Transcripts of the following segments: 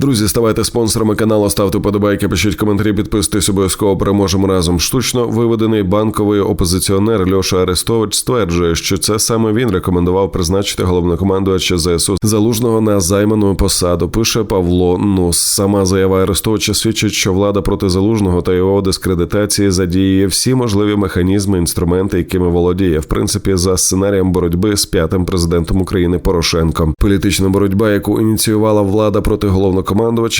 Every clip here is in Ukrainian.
Друзі, ставайте спонсорами каналу, ставте подобайки, пишіть коментарі, підписуйтесь обов'язково. Переможемо разом. Штучно виведений банковий опозиціонер Льоша Арестович стверджує, що це саме він рекомендував призначити головнокомандувача ЗСУ залужного на займану посаду. Пише Павло Нус. Сама заява Арестовича свідчить, що влада проти залужного та його дискредитації задіює всі можливі механізми, інструменти, якими володіє, в принципі, за сценарієм боротьби з п'ятим президентом України Порошенком. Політична боротьба, яку ініціювала влада проти головнокомандувача,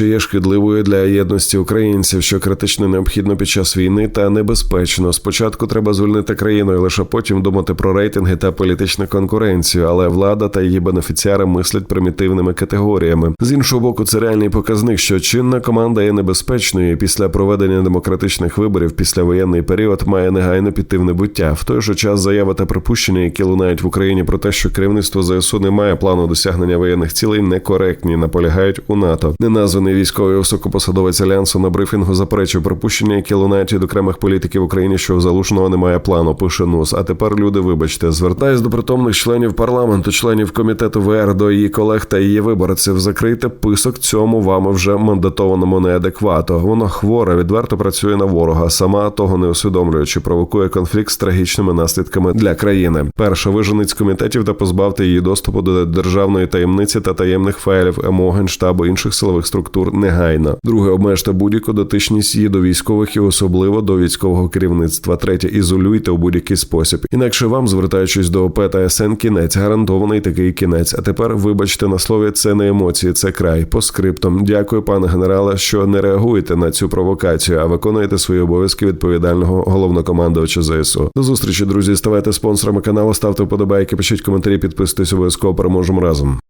є шкідливою для єдності українців, що критично необхідно під час війни та небезпечно. Спочатку треба звільнити країну, і лише потім думати про рейтинги та політичну конкуренцію. Але влада та її бенефіціари мислять примітивними категоріями. З іншого боку, це реальний показник, що чинна команда є небезпечною. і Після проведення демократичних виборів після воєнний період має негайно піти в небуття. В той же час заяви та припущення, які лунають в Україні про те, що керівництво ЗСУ не має плану досягнення воєнних цілей, некоректні, наполягають у НАТО. Неназваний військовий високопосадовець альянсу на брифінгу заперечив припущення, які лунають від окремих політиків в Україні, що залужного немає плану. Пише НУС. А тепер люди, вибачте, звертаюсь до притомних членів парламенту, членів комітету ВР, до її колег та її виборців. Закрийте писок цьому вами вже мандатованому неадеквато. Воно хворе, відверто працює на ворога, сама того не усвідомлюючи, провокує конфлікт з трагічними наслідками для країни. Перше виженить з комітетів та позбавте її доступу до державної таємниці та таємних файлів МО, Генштабу інших силових структур негайно. Друге, обмежте будь-яку дотичність її до військових і особливо до військового керівництва. Третє, ізолюйте у будь-який спосіб. Інакше вам, звертаючись до ОП та СН, кінець гарантований такий кінець. А тепер вибачте на слові, це не емоції, це край. По скриптам. Дякую, пане генерале, що не реагуєте на цю провокацію, а виконуєте свої обов'язки відповідального головнокомандувача ЗСУ. До зустрічі, друзі. Ставайте спонсорами каналу, ставте вподобайки, пишіть коментарі, підписуйтесь обов'язково. Переможемо разом.